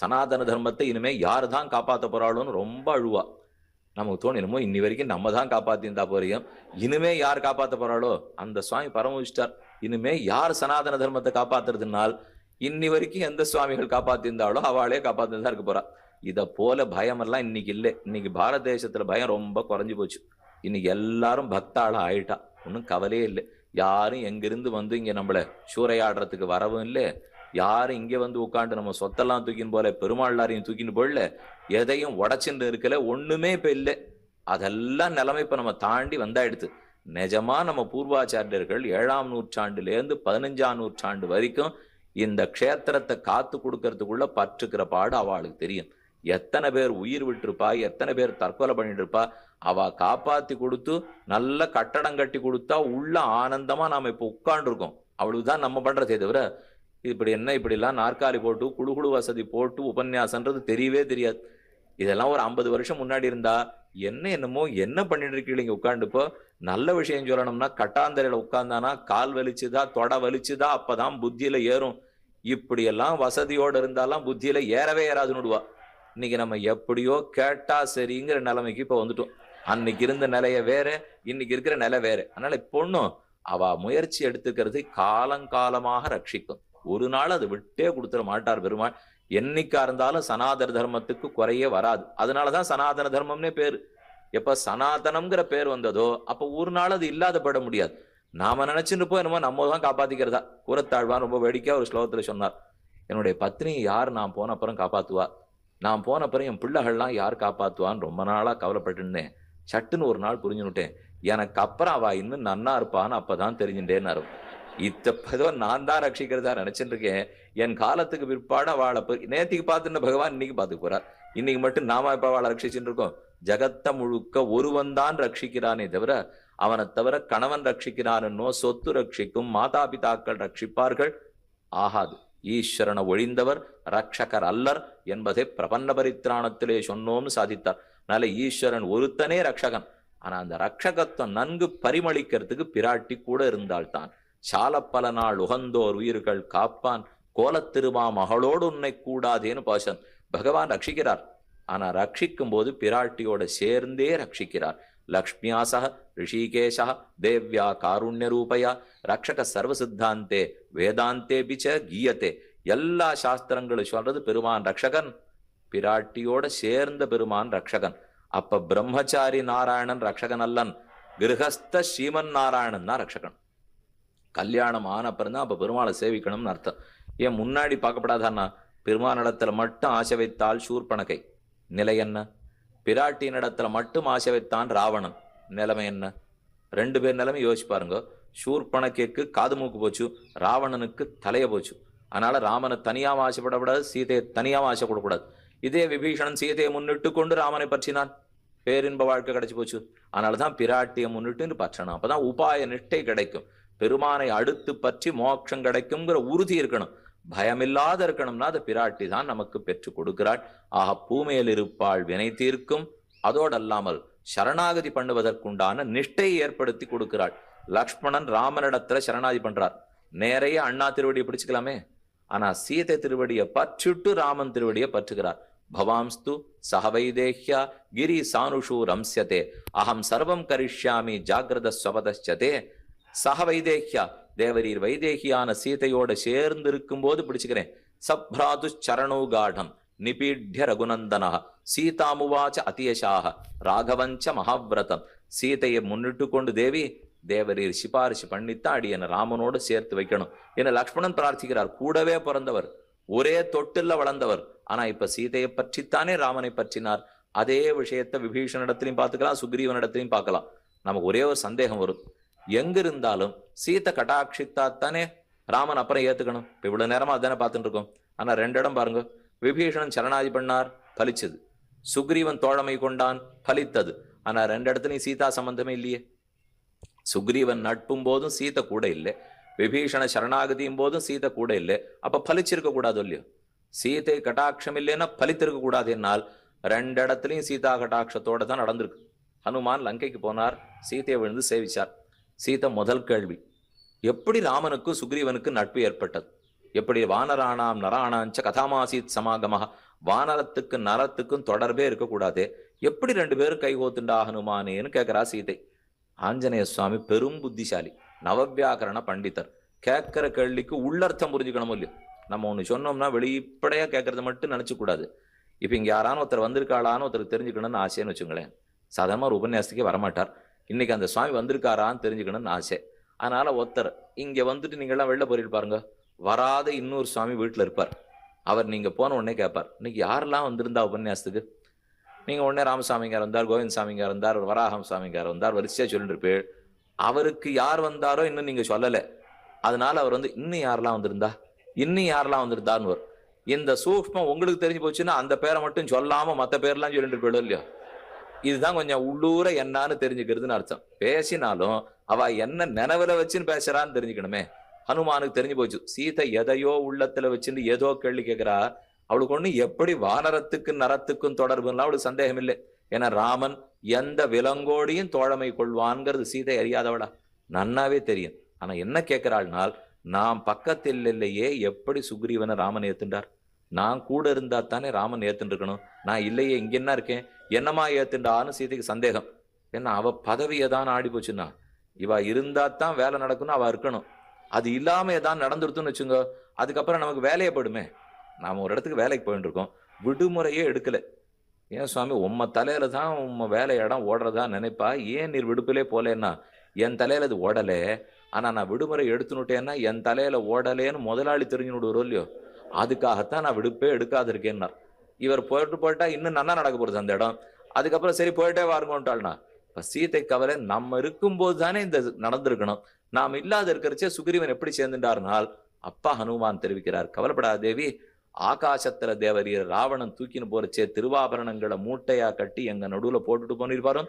சனாதன தர்மத்தை இனிமே யார் தான் காப்பாற்ற போறாளோன்னு ரொம்ப அழுவா. நமக்கு தோணும் என்னமோ இன்னி வரைக்கும் நம்ம தான் காப்பாத்திருந்தா போறியும் இனிமே யார் காப்பாற்ற போறாளோ? அந்த சுவாமி பரமவிஷ்டார். இனிமே யார் சனாதன தர்மத்தை காப்பாத்துறதுனால் இன்னி வரைக்கும் எந்த சுவாமிகள் காப்பாத்திருந்தாலோ அவளே காப்பாத்திட்டு தான் இருக்க போறா. இதை போல பயம் எல்லாம் இன்னைக்கு இல்லை. இன்னைக்கு பாரத தேசத்துல பயம் ரொம்ப குறைஞ்சு போச்சு. இன்னைக்கு எல்லாரும் பக்தாளா ஆயிட்டா. ஒன்றும் கவலையே இல்லை. யாரும் எங்கிருந்து வந்து இங்க நம்மள சூறையாடுறதுக்கு வரவும் இல்லை. யாரும் இங்க வந்து உட்காந்து நம்ம சொத்தெல்லாம் தூக்கின்னு போல பெருமாள்லாரையும் தூக்கின்னு போடல எதையும் உடச்சுன்னு இருக்கல ஒண்ணுமே இப்ப இல்லை. அதெல்லாம் நிலைமை இப்ப நம்ம தாண்டி வந்தாயிடுது நிஜமா நம்ம பூர்வாச்சாரியர்கள் ஏழாம் நூற்றாண்டுலேருந்து பதினஞ்சாம் நூற்றாண்டு வரைக்கும் இந்த க்ஷேத்திரத்தை காத்து கொடுக்கறதுக்குள்ள பற்றுக்கிற பாடு அவளுக்கு தெரியும். எத்தனை பேர் உயிர் விட்டிருப்பா எத்தனை பேர் தற்கொலை பண்ணிட்டு இருப்பா அவ காப்பாத்தி கொடுத்து நல்ல கட்டடம் கட்டி கொடுத்தா உள்ள ஆனந்தமா நாம இப்ப உட்கார்ந்துருக்கோம். அவ்வளவுதான் நம்ம பண்றதே தவிர இப்படி என்ன இப்படிலாம் நாற்காலி போட்டு குழு குழு வசதி போட்டு உபன்யாசன்றது தெரியவே தெரியாது. இதெல்லாம் ஒரு ஐம்பது வருஷம் முன்னாடி இருந்தா என்ன என்னமோ என்ன பண்ணிட்டு இருக்கீங்க உட்காந்துப்போ நல்ல விஷயம் சொல்லணும்னா கட்டாந்தரையில உட்கார்ந்தானா கால் வலிச்சுதா தொட வலிச்சுதா அப்பதான் புத்தியில ஏறும். இப்படியெல்லாம் வசதியோடு இருந்தாலாம் புத்தியில ஏறவே ஏறாதுன்னு விடுவா. இன்னைக்கு நம்ம எப்படியோ கேட்டா சரிங்கிற நிலைமைக்கு இப்ப வந்துட்டோம். அன்னைக்கு இருந்த நிலைய வேற இன்னைக்கு இருக்கிற நிலை வேற. அதனால பொண்ணும் அவ முயற்சி எடுத்துக்கிறது காலங்காலமாக ரட்சிக்கும். ஒரு நாள் அதை விட்டே கொடுத்துட மாட்டார் பெருமாள். என்னைக்கா இருந்தாலும் சனாதன தர்மத்துக்கு குறையே வராது. அதனாலதான் சனாதன தர்மம்னே பேரு. எப்ப சனாதனம்ங்கிற பேர் வந்ததோ அப்ப ஒரு நாள் அது இல்லாதப்பட முடியாது. நாம நினைச்சுட்டு போய் என்னமோ நம்ம தான் காப்பாத்திக்கிறதா. கூறத்தாழ்வான் ரொம்ப வேடிக்கையா ஒரு ஸ்லோகத்துல சொன்னார். என்னுடைய பத்னி யார் நான் போன அப்புறம் காப்பாத்துவா? நான் போன அப்புறம் என் பிள்ளைகள்லாம் யார் காப்பாத்துவான்னு ரொம்ப நாளா கவலைப்பட்டுன்னே சட்டுன்னு ஒரு நாள் புரிஞ்சுனுட்டேன் எனக்கு அப்புறம் அவ இன்னும் நன்னா இருப்பான்னு அப்பதான் தெரிஞ்சுட்டேன்னு இத்த நான் தான் ரட்சிக்கிறதா நினைச்சிட்டு இருக்கேன் என் காலத்துக்கு பிற்பாட அவளை நேத்திக்கு பார்த்துன்னு பகவான் இன்னைக்கு பார்த்து போறார். இன்னைக்கு மட்டும் நாம இப்ப வாழ ரட்சிச்சுட்டு இருக்கோம். ஜகத்த முழுக்க ஒருவன் தான் ரட்சிக்கிறானே தவிர அவனை தவிர கணவன் ரட்சிக்கிறானோ சொத்து ரட்சிக்கும் மாதா பிதாக்கள் ரட்சிப்பார்கள் ஆகாது. ஈஸ்வரனை ஒழிந்தவர் ரட்சகர் அல்லர் என்பதை பிரபன்ன பரித்ராணத்திலே சொன்னோம்னு சாதித்தார். அதனால ஈஸ்வரன் ஒருத்தனே ரட்சகன். ஆனா அந்த ரட்சகத்துவம் நன்கு பரிமளிக்கிறதுக்கு பிராட்டி கூட இருந்தால்தான். சால பல நாள் உகந்தோர் உயிர்கள் காப்பான் கோலத்திருமா மகளோடு உன்னை கூடாதேன்னு பாசன் பகவான் ரட்சிக்கிறார். ஆனா ரட்சிக்கும் போது பிராட்டியோட சேர்ந்தே ரட்சிக்கிறார். லக்ஷ்மியாசக ரிஷிகேஷா தேவ்யா காருண்ய ரூபயா ரக்ஷக சர்வ சித்தாந்தே வேதாந்தே பிச்ச கீயத்தே. எல்லா சாஸ்திரங்களும் சொல்றது பெருமான் ரக்ஷகன். பிராட்டியோட சேர்ந்த பெருமான் ரக்ஷகன். அப்ப பிரம்மச்சாரி நாராயணன் ரக்ஷகன் அல்லன். கிரகஸ்த ஸ்ரீமன் நாராயணன் தான் ரக்ஷகன். கல்யாணம் ஆன பிறந்தான் அப்போ பெருமாளை சேவிக்கணும்னு அர்த்தம். ஏன் முன்னாடி பார்க்கப்படாதான்னா பெருமானிடத்துல மட்டும் ஆசை வைத்தால் சூர்பனகை. நிலை என்ன? பிராட்டியினிடத்துல மட்டும் ஆசை வைத்தான் ராவணன். நிலைமை என்ன? ரெண்டு பேர் நிலைமை யோசிச்சு பாருங்க. சூர்பனகைக்கு காது மூக்கு போச்சு ராவணனுக்கு தலைய போச்சு. அதனால ராமனை தனியாக ஆசைப்படக்கூடாது சீதையை தனியாக ஆசை கொடுக்கூடாது இதே விபீஷணன் சீதையை முன்னிட்டு கொண்டு ராமனை பற்றினான். பேரின்ப வாழ்க்கை கிடைச்சி போச்சு. அதனாலதான் பிராட்டியை முன்னிட்டு பற்றணும். அப்பதான் உபாய நிஷ்டை கிடைக்கும். பெருமானை அடுத்து பற்றி மோட்சம் கிடைக்குங்கிற உறுதி இருக்கணும். பயமில்லாத இருக்கணும்னா அது பிராட்டி தான் நமக்கு பெற்று கொடுக்கிறாள். ஆக பூமையில் இருப்பாள் வினை தீர்க்கும். அதோடல்லாமல் சரணாகதி பண்ணுவதற்குண்டான நிஷ்டையை ஏற்படுத்தி கொடுக்கிறாள். லக்ஷ்மணன் ராமனிடத்துல சரணாதி பண்றார். நேரைய அண்ணா திருவடியை பிடிச்சுக்கலாமே. ஆனா சீதை திருவடியை பற்றிட்டு ராமன் திருவடியை பற்றுகிறார். பவாம்ஸ்து சஹவைதேஹ்யா கிரி சானுஷு ரம்சதே அகம் சர்வம் கரிஷ்யாமி ஜாகிரத ஸ்வபதச்சதே சக வைதேகியா. தேவரீர் வைதேகியான சீதையோட சேர்ந்து இருக்கும்போது பிடிச்சுக்கிறேன். சப்ராது சரணோ காடம். நிபீட்ய ரகுநந்தனா சீதாமுவாச்ச அதியசாக ராகவஞ்ச மகாவிரதம். சீதையை முன்னிட்டு கொண்டு தேவி தேவரீர் சிபாரிசு பண்ணித்தான் அடி என்னை ராமனோடு சேர்த்து வைக்கணும். என லக்ஷ்மணன் பிரார்த்திக்கிறார். கூடவே பிறந்தவர். ஒரே தொட்டில்ல வளர்ந்தவர். ஆனா இப்ப சீதையை பற்றித்தானே ராமனை பற்றினார். அதே விஷயத்தை விபீஷணிடத்திலையும் பார்த்துக்கலாம் சுக்ரீவனிடத்திலையும் பார்க்கலாம். நமக்கு ஒரே ஒரு சந்தேகம் வரும். எங்க இருந்தாலும் சீத்தை கட்டாட்சித்தாத்தானே ராமன் அப்புறம் ஏத்துக்கணும். இப்ப இவ்வளவு நேரமா அதானே பார்த்துட்டு இருக்கோம் ஆனா ரெண்டு இடம் பாருங்க. விபீஷணன் சரணாதி பண்ணார் பலிச்சது. சுக்ரீவன் தோழமை கொண்டான் பலித்தது. ஆனா ரெண்டு இடத்துலையும் சீதா சம்பந்தமே இல்லையே. சுக்ரீவன் நட்பும் போதும் சீதை கூட இல்லை. விபீஷண சரணாகதியும் போதும் சீதை கூட இல்லை. அப்ப பலிச்சிருக்க கூடாது இல்லையோ? சீதை கட்டாட்சம் இல்லைன்னா பலித்திருக்க கூடாது என்னால். ரெண்டு இடத்துலையும் சீதா கட்டாட்சத்தோட தான் நடந்திருக்கு. ஹனுமான் லங்கைக்கு போனார். சீதையை விழுந்து சேவிச்சார். சீதை முதல் கேள்வி. எப்படி ராமனுக்கு சுக்ரீவனுக்கு நட்பு ஏற்பட்டது? எப்படி வானராணாம் நராணாஞ்ச கதாமாசித் சமாகமாக வானரத்துக்கு நரத்துக்கும் தொடர்பே இருக்கக்கூடாது? எப்படி ரெண்டு பேரும் கைகோத்துண்டா ஹனுமானேன்னு கேட்குறா சீதை. ஆஞ்சநேய சுவாமி பெரும் புத்திசாலி நவவியாகரண பண்டிதர். கேட்குற கேள்விக்கு உள்ளர்த்தம் புரிஞ்சுக்கணும் இல்லையோ? நம்ம ஒன்று சொன்னோம்னா வெளிப்படையாக கேட்கறத மட்டும் நினச்சிக்கூடாது. இப்போ இங்க யாரான ஒருத்தர் வந்திருக்காளான்னு ஒருத்தர் தெரிஞ்சுக்கணும்னு ஆசைன்னு வச்சுங்களேன். சாதாரணமாக ஒரு உபன்யாசத்துக்கே வரமாட்டார். இன்னைக்கு அந்த சுவாமி வந்திருக்காரான்னு தெரிஞ்சுக்கணும்னு ஆசை. அதனால ஒருத்தர் இங்க வந்துட்டு நீங்கள்லாம் வெளில போயிட்டு பாருங்க. வராத இன்னொரு சுவாமி வீட்டில் இருப்பார். அவர் நீங்க போன உடனே கேட்பார் இன்னைக்கு யாரெல்லாம் வந்திருந்தா உபன்யாசத்துக்கு? நீங்க உடனே ராமசாமிங்கார் வந்தார் கோவிந்த் சாமிங்கார் வந்தார் வராகம் சாமிங்கார் வந்தார் வரிசையா சொல்லிட்டு இருப்பேள். அவருக்கு யார் வந்தாரோ இன்னும் நீங்க சொல்லலை. அதனால அவர் வந்து இன்னும் யாரெல்லாம் வந்திருந்தா? இன்னும் யாரெல்லாம் வந்திருந்தான்னு இந்த சூக்மம் உங்களுக்கு தெரிஞ்சு போச்சுன்னா அந்த பேரை மட்டும் சொல்லாம மற்ற பேர்லாம் சொல்லிட்டு போயிடும் இல்லையா? இதுதான் கொஞ்சம் உள்ளூர என்னான்னு தெரிஞ்சுக்கிறதுன்னு அர்த்தம். பேசினாலும் அவ என்ன நினைவுல வச்சுன்னு பேசுறான்னு தெரிஞ்சுக்கணுமே. ஹனுமானுக்கு தெரிஞ்சு போச்சு. சீதை எதையோ உள்ளத்துல வச்சுன்னு ஏதோ கேள்வி கேட்கிறா அவளுக்கு ஒண்ணு எப்படி வானரத்துக்கு நரத்துக்கும் தொடர்புன்னா அவளுக்கு சந்தேகம் இல்லை. ஏன்னா ராமன் எந்த விலங்கோடையும் தோழமை கொள்வான்ங்கிறது சீதை அறியாதவளா. நன்னாவே தெரியும். ஆனா என்ன கேட்கிறாள்னால் நாம் பக்கத்தில் இல்லையே எப்படி சுக்ரீவனை ராமன் ஏத்துண்டார்? நான் கூட இருந்தா தானே ராமன் ஏத்துட்டு இருக்கணும் நான் இல்லையே இங்க என்ன இருக்கேன்? என்னமா ஏத்துண்டான்னு சீதைக்கு சந்தேகம். ஏன்னா அவ பதவியை தான் ஆடி போச்சுன்னா. இவ இருந்தா தான் வேலை நடக்கும்னு அவ இருக்கணும். அது இல்லாம ஏதாவது நடந்துருத்துன்னு வச்சுங்க அதுக்கப்புறம் நமக்கு வேலையை போயிடுமே. நாம ஒரு இடத்துக்கு வேலைக்கு போயிட்டு இருக்கோம். விடுமுறையே எடுக்கல. ஏன் சுவாமி உம்ம தலையில தான் உம்ம வேலை இடம் ஓடுறதா நினைப்பா? ஏன் நீர் விடுப்பிலே போலேன்னா? என் தலையில அது ஓடலே. ஆனா நான் விடுமுறை எடுத்துனுட்டேன்னா என் தலையில ஓடலேன்னு முதலாளி தெரிஞ்சு விடுவோம் இல்லையோ? அதுக்காகத்தான் நான் விடுப்பே எடுக்காது இருக்கேன்னார் இவர் போயிட்டு போயிட்டா இன்னும் நல்லா நடக்க போறது அந்த இடம். அதுக்கப்புறம் சரி போயிட்டே வாருங்கன்ட்டாள்னா இப்ப சீத்தை கவலை நம்ம இருக்கும்போது தானே இந்த நடந்திருக்கணும். நாம் இல்லாத இருக்கிறச்சே சுக்ரீவன் எப்படி சேர்ந்துட்டார்னால் அப்பா ஹனுமான் தெரிவிக்கிறார் கவலைப்படாத தேவி ஆகாசத்துல தேவரியர் ராவணன் தூக்கின்னு போறச்சே திருவாபரணங்களை மூட்டையா கட்டி எங்க நடுவுல போட்டுட்டு போனிருப்பாரோ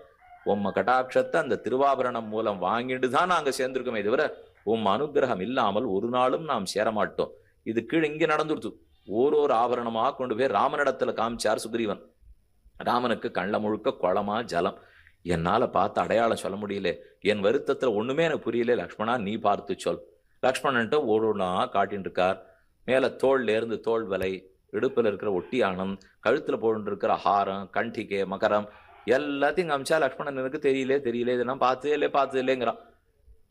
உம்ம கட்டாட்சத்தை அந்த திருவாபரணம் மூலம் வாங்கிட்டு தான் நாங்க சேர்ந்திருக்கோமே தவிர உம் அனுகிரகம் இல்லாமல் ஒரு நாளும் நாம் சேரமாட்டோம் இது கீழே இங்க ஒரு ஒரு ஆபரணமாக கொண்டு போய் ராமனிடத்துல காமிச்சார் சுக்ரீவன். ராமனுக்கு கள்ள முழுக்க குளமா ஜலம். என்னால் பார்த்து அடையாளம் சொல்ல முடியல. என் வருத்தத்தில் ஒன்றுமே எனக்கு புரியல. லக்ஷ்மணா நீ பார்த்து சொல். லக்ஷ்மணன்ட்டு ஓடுனா காட்டின்னு இருக்கார் மேலே தோல்லேருந்து தோல் வலை இடுப்பில் இருக்கிற ஒட்டியானம் கழுத்தில் போட்டு இருக்கிற ஹாரம் கண்டிகை மகரம் எல்லாத்தையும் காமிச்சா லக்ஷ்மணன் எனக்கு தெரியலே தெரியலே இதெல்லாம் பார்த்ததே இல்லை பார்த்ததே இல்லைங்கிறான்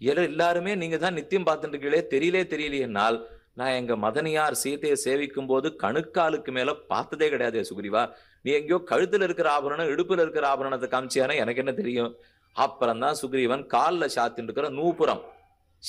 எல்லாருமே நீங்கள் தான் நித்தியம் பார்த்துட்டு இருக்கீங்களே தெரியலே தெரியலையேனால் நான் எங்க மதனியார் சீதையை சேவிக்கும் போது கணுக்காலுக்கு மேல பார்த்ததே கிடையாது சுக்ரீவா நீ எங்கேயோ கழுத்துல இருக்கிற ஆபரணம் இடுப்புல இருக்கிற ஆபரணத்தை காமிச்சியானா எனக்கு என்ன தெரியும்? அப்புறம் தான் சுக்ரீவன் காலில் சாத்தின்னு இருக்கிற நூபுரம்.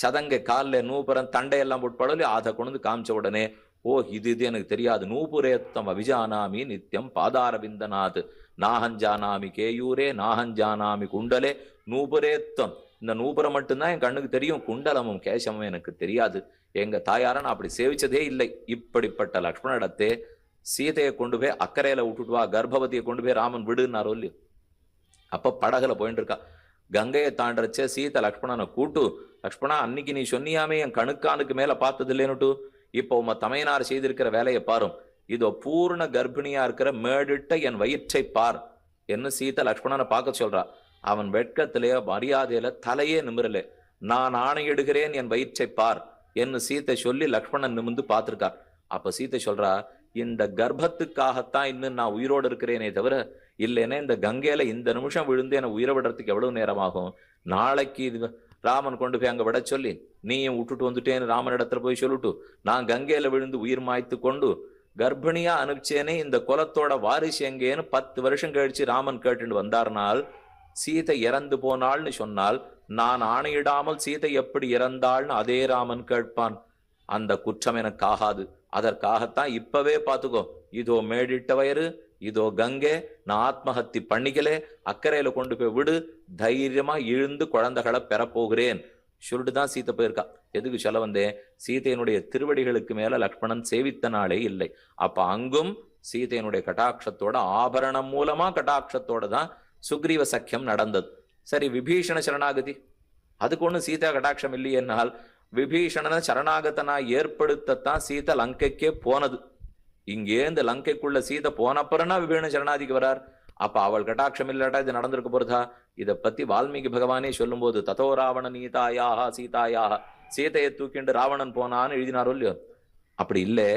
சதங்கை காலில் நூபுரம் தண்டையெல்லாம் போட்டு அதை கொண்டு வந்து காமிச்ச உடனே ஓ இது இது எனக்கு தெரியாது. நூபுரேத்தம் அபிஜானாமி நித்தியம் பாதாரவிந்தநாத் நாகஞ்சானாமி கேயூரே நாகஞ்சானாமி குண்டலே. நூபுரேத்தம். இந்த நூபுரம் மட்டும்தான் என் கண்ணுக்கு தெரியும் குண்டலமும் கேசமும் எனக்கு தெரியாது. எங்க தாயாரை நான் அப்படி சேவிச்சதே இல்லை. இப்படிப்பட்ட லக்ஷ்மணிடத்தே சீதையை கொண்டு போய் அக்கறையில விட்டுட்டு வா கர்ப்பவதியை கொண்டு போய் ராமன் விடுனாரோ இல்லையோ? அப்ப படகுல போயிட்டு இருக்கா. கங்கையை தாண்டறச்சே சீதை லக்ஷ்மணனை கூட்டு லக்ஷ்மணா அன்னைக்கு நீ சொன்னியாமே என் கணுக்கானுக்கு மேல பார்த்தது இல்லைன்னுட்டு இப்போ உம தமையனார் செய்திருக்கிற வேலையை பாரும். இதோ பூர்ண கர்ப்பிணியா இருக்கிற மேடிட்ட என் வயிற்றை பார். என்ன சீதை லக்ஷ்மணனை பார்க்க சொல்றா. அவன் வெட்கத்திலேயே மரியாதையில தலையே நிமிரலே. நான் ஆணையிடுகிறேன் என் வயிற்றை பார். என்று சீத்தை சொல்லி லக்ஷ்மணன் நிமிந்து பார்த்திருக்கார் அப்ப சீத்தை சொல்றா இந்த கர்ப்பத்துக்காகத்தான் இன்னும் நான் உயிரோடு இருக்கிறேனே தவிர இல்லைன்னா இந்த கங்கையில இந்த நிமிஷம் விழுந்து என்னை உயிரை விடுறதுக்கு எவ்வளவு நேரம் ஆகும் நாளைக்கு இது ராமன் கொண்டு போய் அங்க விட சொல்லி நீயும் விட்டுட்டு வந்துட்டேன்னு ராமனிடத்துல போய் சொல்லிட்டு நான் கங்கையில விழுந்து உயிர் மாய்த்து கொண்டு கர்ப்பிணியா அனுப்பிச்சேனே இந்த குலத்தோட வாரிசு எங்கேன்னு பத்து வருஷம் கழிச்சு ராமன் கேட்டுட்டு வந்தார்னால் சீதை இறந்து போனாள்னு சொன்னால் நான் ஆணையிடாமல் சீதை எப்படி இறந்தாள்னு அதே ராமன் கேட்பான். அந்த குற்றம் எனக்கு ஆகாது. அதற்காகத்தான் இப்பவே பார்த்துக்கோ. இதோ மேடிட்ட வயறு இதோ கங்கை நான் ஆத்மஹத்தி பண்ணிக்கலே அக்கறையில கொண்டு போய் விடு தைரியமா இழுந்து குழந்தைகளை பெறப்போகிறேன். சொல்லிட்டு தான் சீத்தை போயிருக்கா. எதுக்கு சொல்ல வந்தேன் சீதையினுடைய திருவடிகளுக்கு மேல லக்ஷ்மணன் சேவித்த நாளே இல்லை. அப்ப அங்கும் சீதையினுடைய கட்டாட்சத்தோட ஆபரணம் மூலமா கட்டாட்சத்தோட தான் சுக்ரீவ சக்கியம் நடந்தது. சரி விபீஷண சரணாகதி. அதுக்கு ஒன்றும் சீதா கட்டாட்சம் இல்லையென்னால் விபீஷணனை சரணாகத்தனா ஏற்படுத்தத்தான் சீதை லங்கைக்கே போனது. இங்கே இந்த லங்கைக்குள்ள சீதை போனப்புறம்னா விபீஷண சரணாதிக்கு வரார். அப்ப அவள் கட்டாட்சம் இல்லாட்டா இது நடந்திருக்க போறதா? இதை பத்தி வால்மீகி பகவானே சொல்லும்போது ததோ ராவண நீதாயாக சீதாயாக சீதையை தூக்கிண்டு ராவணன் போனான்னு எழுதினாரோ இல்லையோ? அப்படி இல்லை.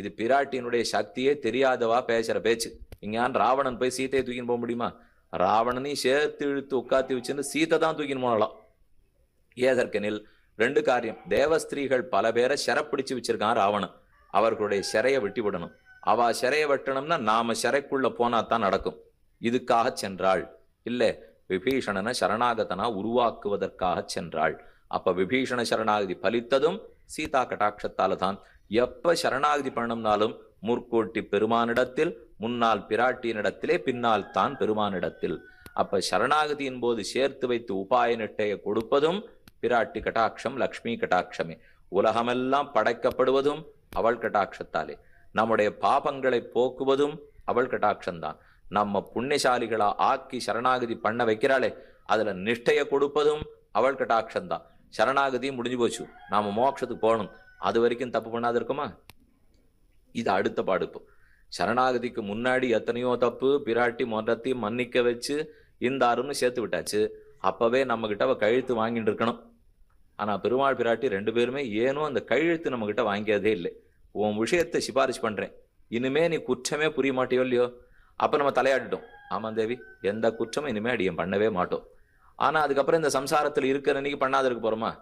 இது பிராட்டியினுடைய சக்தியே தெரியாதவா பேசுற பேச்சு. இங்கான் ராவணன் போய் சீதையை தூக்கின்னு போக முடியுமா? ராவணனையும் சேர்த்து இழுத்து உட்காத்தி வச்சுன்னு சீதை தான் தூக்கின்னு போனலாம் ஏதற்கெனில் ரெண்டு காரியம். தேவஸ்திரீகள் பல பேரை சிறப்பிடிச்சு வச்சிருக்கான் ராவணன். அவர்களுடைய சிறையை வெட்டி விடணும். அவ சிறையை வெட்டணும்னா நாம சிறைக்குள்ள போனா தான் நடக்கும். இதுக்காக சென்றாள். இல்ல விபீஷணனை சரணாகதனா உருவாக்குவதற்காக சென்றாள். அப்ப விபீஷண சரணாகதி பலித்ததும் சீதா கட்டாட்சத்தால தான். எப்ப சரணாகதி பண்ணணும்னாலும் முற்கோட்டி பெருமானிடத்தில் முன்னால் பிராட்டியினிடத்திலே பின்னால் தான் பெருமானிடத்தில். அப்ப சரணாகதியின் போது சேர்த்து வைத்து உபாய நிட்டையை கொடுப்பதும் பிராட்டி கட்டாட்சம் லக்ஷ்மி கட்டாட்சமே. உலகமெல்லாம் படைக்கப்படுவதும் அவள் கட்டாட்சத்தாலே. நம்முடைய பாபங்களை போக்குவதும் அவள் கட்டாட்சம்தான் நம்ம புண்ணியசாலிகளா ஆக்கி சரணாகதி பண்ண வைக்கிறாளே அதுல நிஷ்டையை கொடுப்பதும் அவள் கட்டாட்சம்தான் சரணாகதி முடிஞ்சு போச்சு. நாம மோட்சத்துக்கு போகணும். அது வரைக்கும் தப்பு பண்ணாது இருக்குமா? இது அடுத்த பாடுப்பு. சரணாகதிக்கு முன்னாடி எத்தனையோ தப்பு பிராட்டி மொத்தத்தையும் மன்னிக்க வச்சு இந்த அருன்னு சேர்த்து விட்டாச்சு. அப்பவே நம்ம கிட்ட அவ கழுத்து வாங்கிட்டு இருக்கணும். ஆனா பெருமாள் பிராட்டி ரெண்டு பேருமே ஏனோ அந்த கையெழுத்து நம்ம கிட்ட வாங்கியதே இல்லை. உன் விஷயத்தை சிபாரிசு பண்றேன். இனிமே நீ குற்றமே புரிய மாட்டியோ இல்லையோ? அப்ப நம்ம தலையாடிட்டோம் ஆமாம் தேவி எந்த குற்றமும் இனிமே அடியும் பண்ணவே மாட்டோம். ஆனா அதுக்கப்புறம் இந்த சம்சாரத்தில் இருக்கிற அன்னைக்கு பண்ணாத இருக்க போறோமா?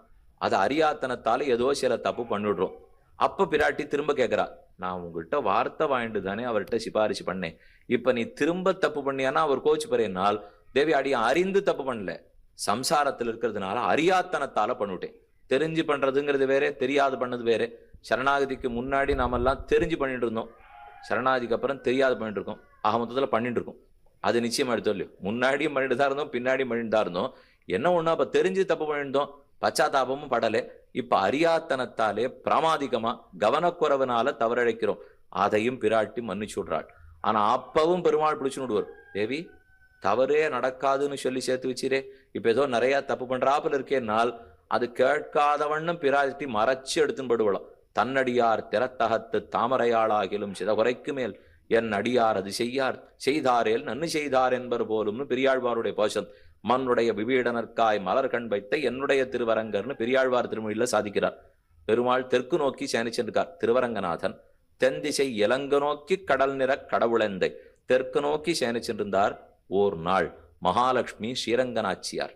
அது அறியாத்தனத்தால ஏதோ சில தப்பு பண்ணிடுறோம். அப்ப பிராட்டி திரும்ப கேட்குறா நான் உங்கள்கிட்ட வார்த்தை வாங்கிட்டு தானே அவர்கிட்ட சிபாரிசு பண்ணேன். இப்போ நீ திரும்ப தப்பு பண்ணியானா அவர் கோச்சு பறையினால் தேவி அடிய அறிந்து தப்பு பண்ணல. சம்சாரத்தில் இருக்கிறதுனால அறியாத்தனத்தால பண்ணிவிட்டேன். தெரிஞ்சு பண்றதுங்கிறது வேற தெரியாது பண்ணது வேற. சரணாகதிக்கு முன்னாடி நாமெல்லாம் தெரிஞ்சு பண்ணிட்டு இருந்தோம். சரணாகதிக்கு அப்புறம் தெரியாது பண்ணிட்டு இருக்கோம். ஆக மொத்தத்தில் பண்ணிட்டு இருக்கோம். அது நிச்சயமா எடுத்தோம் இல்லையோ? முன்னாடியும் பண்ணிட்டு தான் இருந்தோம் பின்னாடியும் பண்ணிட்டு தான் இருந்தோம். என்ன ஒண்ணு அப்ப தெரிஞ்சு தப்பு பண்ணியிருந்தோம்? பச்சாத்தாபமும் படலே. இப்ப அறியாத்தனத்தாலே பிராமாதிகமா கவனக்குறவுனால தவறழைக்கிறோம். அதையும் பிராட்டி மன்னிச்சு விடுறாள். ஆனா அப்பவும் பெருமாள் பிடிச்சு விடுவார். தேவி தவறே நடக்காதுன்னு சொல்லி சேர்த்து வச்சிரே. இப்ப ஏதோ நிறைய தப்பு பண்றாப்புல இருக்கேனால் அது கேட்காதவண்ணும் பிராட்டி மறைச்சு எடுத்துன்னு படுவலாம் தன்னடியார் திறத்தகத்து தாமரையாளாகிலும் சிதகுறைக்கு மேல் என் அடியார் அது செய்யார். செய்தாரேல் நன்னு செய்தார் என்பர் போலும்னு பெரியாழ்வாருடைய போஷன் மண்ணுடைய விபீடனற்காய் மலர் கண் வைத்த என்னுடைய திருவரங்கர்னு பெரியாழ்வார் திருமொழியில சாதிக்கிறார். பெருமாள் தெற்கு நோக்கி சேனிச்சிருக்கார் திருவரங்கநாதன் தென் திசை இலங்க நோக்கி கடல் நிற கடவுளந்தை தெற்கு நோக்கி சேனிச்சிருந்தார் ஓர் நாள் மகாலட்சுமி ஸ்ரீரங்கநாச்சியார்.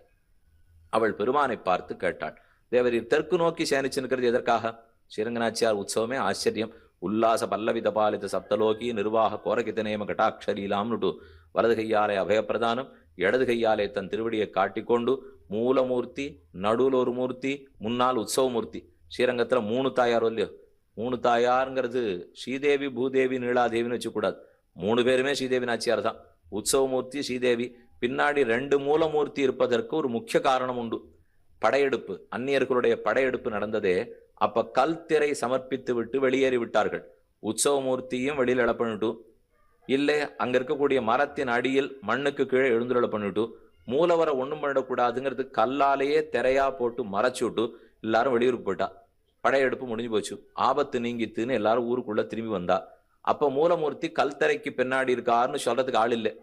அவள் பெருமானை பார்த்து கேட்டாள் தேவரீர் தெற்கு நோக்கி சேனிச்சிருக்கிறது எதற்காக? ஸ்ரீரங்கநாச்சியார் உற்சவமே ஆச்சரியம். உல்லாச பல்லவித பாலித சப்தலோகி நிர்வாக கோரகித நேம கட்டாட்சரீலாம்னுட்டு வலது கையாலே அபயப்பிரதானம். இடது கையாலே தன் திருவடியை காட்டிக்கொண்டு மூலமூர்த்தி நடுவில் ஒரு மூர்த்தி முன்னால் உற்சவமூர்த்தி ஸ்ரீரங்கத்தில் மூணு தாயார் இல்லையோ? மூணு தாயாருங்கிறது ஸ்ரீதேவி பூதேவி நீலாதேவின்னு வச்சுக்கூடாது. மூணு பேருமே ஸ்ரீதேவி நாச்சியார் தான். உற்சவமூர்த்தி ஸ்ரீதேவி. பின்னாடி ரெண்டு மூலமூர்த்தி இருப்பதற்கு ஒரு முக்கிய காரணம் உண்டு. படையெடுப்பு அந்நியர்களுடைய படையெடுப்பு நடந்ததே அப்ப கல் திரை சமர்ப்பித்து விட்டு வெளியேறி விட்டார்கள் உற்சவமூர்த்தியும் வெளியில் இழப்பண்ணிட்டும் இல்லை அங்க இருக்கக்கூடிய மரத்தின் அடியில் மண்ணுக்கு கீழே எழுந்துள்ள பண்ணிட்டு மூலவரை ஒன்றும் பண்ணிடக்கூடாதுங்கிறது கல்லாலேயே திரையா போட்டு மறைச்சு விட்டு எல்லாரும் வெளியூருக்கு போயிட்டா. படையெடுப்பு முடிஞ்சு போச்சு. ஆபத்து நீங்கித்துன்னு எல்லாரும் ஊருக்குள்ள திரும்பி வந்தா. அப்ப மூலமூர்த்தி கல் திரைக்கு பின்னாடி இருக்காருன்னு சொல்றதுக்கு ஆள் இல்லை.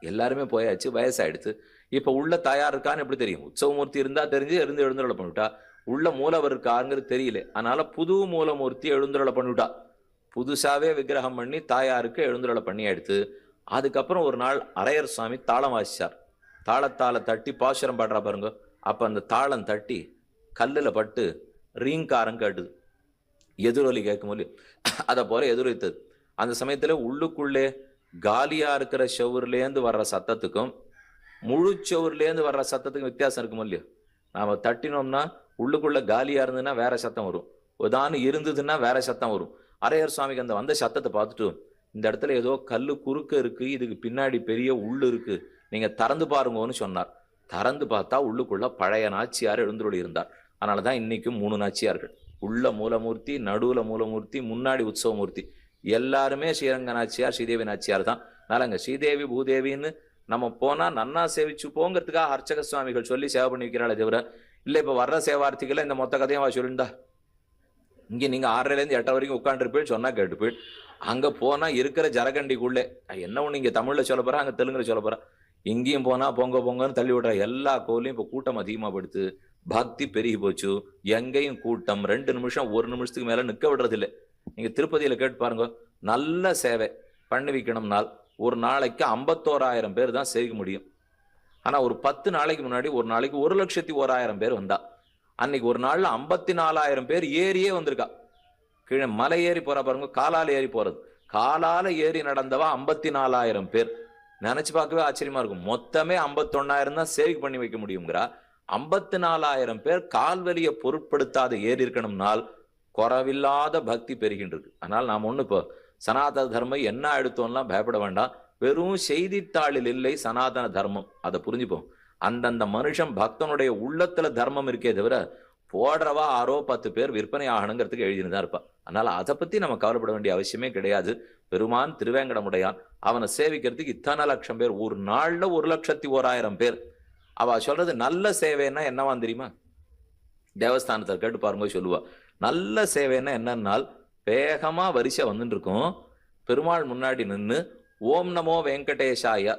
எல்லாருமே போயாச்சு வயசாயிடுச்சு. இப்ப உள்ள தயார் இருக்கான்னு எப்படி தெரியும்? உற்சவமூர்த்தி இருந்தா தெரிஞ்சு எழுந்து எழுந்துருள பண்ணிவிட்டா உள்ள மூலவர் இருக்காருங்கிறது தெரியல. அதனால புது மூலமூர்த்தி எழுந்துருள பண்ணிவிட்டா புதுசாகவே விக்கிரகம் பண்ணி தாயாருக்கு எழுந்துருள பண்ணி எடுத்து அதுக்கப்புறம் ஒரு நாள் அரையர் சுவாமி தாளம் வாசிச்சார். தாளத்தால தட்டி பாசுரம் பாடுறா பாருங்க. அப்போ அந்த தாளம் தட்டி கல்லில் பட்டு ரீங்காரம் கேட்டுது. எதிரொலி கேட்கும் போது அதை போல எதிரொலித்தது. அந்த சமயத்தில் உள்ளுக்குள்ளே காலியாக இருக்கிற செவர்லேருந்து வர்ற சத்தத்துக்கும் முழு செவுர்லேருந்து வர்ற சத்தத்துக்கும் வித்தியாசம் இருக்கும் இல்லையோ? நாம் தட்டினோம்னா உள்ளுக்குள்ளே காலியாக இருந்ததுன்னா வேற சத்தம் வரும். உதாரணம் இருந்ததுன்னா வேற சத்தம் வரும். அரையர் சுவாமிக்கு அந்த வந்த சத்தத்தை பார்த்துட்டு இந்த இடத்துல ஏதோ கல் குறுக்க இருக்கு இதுக்கு பின்னாடி பெரிய உள்ளு இருக்கு நீங்க திறந்து பாருங்கன்னு சொன்னார். திறந்து பார்த்தா உள்ளுக்குள்ள பழைய நாச்சியார் எழுந்துருளி இருந்தார். அதனால தான் இன்னைக்கும் மூணு நாச்சியார்கள். உள்ள மூலமூர்த்தி நடுவுல மூலமூர்த்தி முன்னாடி உற்சவமூர்த்தி. எல்லாருமே ஸ்ரீரங்க நாச்சியார் ஸ்ரீதேவி நாச்சியார் தான். அதனால ஸ்ரீதேவி பூதேவின்னு நம்ம போனா நன்னா சேவிச்சு போங்கிறதுக்காக அர்ச்சக சுவாமிகள் சொல்லி சேவை பண்ணி வைக்கிறாளே தவிர இல்ல இப்ப வர்ற சேவார்த்திகளை இந்த மொத்த கதையும் அவ சொல்லிண்டா இங்கே நீங்கள் ஆறரைலேருந்து எட்டரை வரைக்கும் உட்காந்துருப்பேன் சொன்னா கேட்டுப்பேன் அங்கே போனால் இருக்கிற ஜரகண்டிக்குள்ளே. என்ன ஒன்று இங்கே தமிழில் சொல்ல போகிறா அங்கே தெலுங்குல சொல்ல போகிறா இங்கேயும் போனால் பொங்க பொங்கன்னு தள்ளி விடுற. எல்லா கோவிலையும் இப்போ கூட்டம் அதிகமாகப்படுத்து படுத்து பக்தி பெருகி போச்சு. எங்கேயும் கூட்டம் ரெண்டு நிமிஷம் ஒரு நிமிஷத்துக்கு மேலே நிற்க விடுறதில்லை. நீங்கள் திருப்பதியில் கேட்டு பாருங்க. நல்ல சேவை பண்ணி வைக்கணும்னால் ஒரு நாளைக்கு ஐம்பத்தோராயிரம் பேர் தான் செய்ய முடியும். ஆனால் ஒரு பத்து நாளைக்கு முன்னாடி ஒரு நாளைக்கு ஒரு லட்சத்தி ஓராயிரம் பேர் வந்தா. அன்னைக்கு ஒரு நாள்ல ஐம்பத்தி நாலாயிரம் பேர் ஏறியே வந்திருக்கா. கீழே மலை ஏறி போற பாருங்க காலால ஏறி போறது. காலால ஏறி நடந்தவா ஐம்பத்தி நாலாயிரம் பேர். நினைச்சு பார்க்கவே ஆச்சரியமா இருக்கும். மொத்தமே ஐம்பத்தொன்னாயிரம் தான் சேவிக் பண்ணி வைக்க முடியுங்கிறா ஐம்பத்தி நாலாயிரம் பேர் கால்வலியை பொருட்படுத்தாத ஏறி இருக்கணும்னால் குறவில்லாத பக்தி பெருகின்றது அதனால் நாம் ஒண்ணு இப்போ சனாதன தர்மம் என்ன எடுத்தோம்லாம் பயப்பட வேண்டாம். வெறும் செய்தித்தாளில் இல்லை சனாதன தர்மம். அதை புரிஞ்சுப்போம். அந்தந்த மனுஷன் பக்தனுடைய உள்ளத்துல தர்மம் இருக்கே தவிர போடுறவா ஆறோ பத்து பேர் விற்பனை ஆகணுங்கிறதுக்கு எழுதினதான் இருப்பான். அதனால அதை பத்தி நம்ம கவலைப்பட வேண்டிய அவசியமே கிடையாது. பெருமான் திருவேங்கடமுடையான். அவனை சேவிக்கிறதுக்கு இத்தனை லட்சம் பேர். ஒரு நாள்ல ஒரு லட்சத்தி ஓராயிரம் பேர். அவ சொல்றது நல்ல சேவைன்னா என்னவா தெரியுமா? தேவஸ்தானத்தை கேட்டு பாருங்க சொல்லுவா. நல்ல சேவைன்னா என்னன்னால் வேகமா வரிசை வந்துட்டு இருக்கும். பெருமாள் முன்னாடி நின்று ஓம் நமோ வெங்கடேஷாயா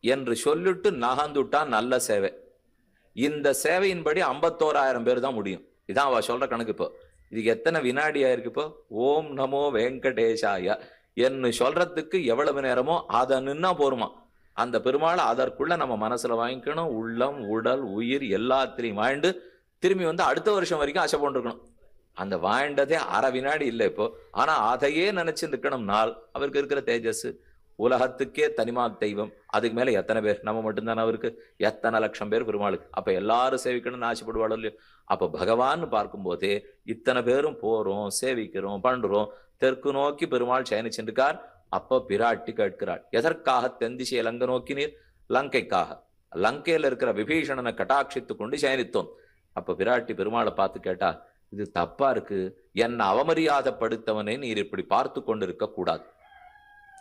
என்று சொல்லிட்டு நகந்துட்டா நல்ல சேவை. இந்த சேவையின்படி ஐம்பத்தோராயிரம் பேர் தான் முடியும். இதான் அவ சொல்ற கணக்கு இப்போ. இதுக்கு எத்தனை வினாடி ஆயிருக்கு இப்போ? ஓம் நமோ வெங்கடேஷாய. என்று சொல்றதுக்கு எவ்வளவு நேரமோ அதை நின்னா போருமா? அந்த பெருமாளை அதற்குள்ள நம்ம மனசுல வாங்கிக்கணும். உள்ளம் உடல் உயிர் எல்லாத்திலையும் வாழ்ந்து திரும்பி வந்து அடுத்த வருஷம் வரைக்கும் ஆசை போட்டுருக்கணும் அந்த வாழ்ந்ததே அரை வினாடி இல்லை இப்போ. ஆனா அதையே நினைச்சு நிற்கணும்னால் அவருக்கு இருக்கிற தேஜஸ் உலகத்துக்கே தனிமா தெய்வம். அதுக்கு மேல எத்தனை பேர்? நம்ம மட்டும்தானே அவருக்கு? எத்தனை லட்சம் பேர் பெருமாளுக்கு? அப்ப எல்லாரும் சேவிக்கணும்னு ஆசைப்படுவாளோ இல்லையோ? அப்ப பகவான் பார்க்கும்போதே இத்தனை பேரும் போறோம் சேவிக்கிறோம் பண்றோம். தெற்கு நோக்கி பெருமாள் சயனிச்சிருக்கார் அப்ப பிராட்டி கேட்கிறாள் எதற்காக தென்திசையை லங்க நோக்கினீர்? லங்கைக்காக. லங்கையில இருக்கிற விபீஷணனை கட்டாட்சித்து கொண்டு சயனித்தோம். அப்ப பிராட்டி பெருமாளை பார்த்து கேட்டா இது தப்பா இருக்கு. என்னை அவமரியாதைப்படுத்தவனை நீர் இப்படி பார்த்து கொண்டு இருக்க கூடாது.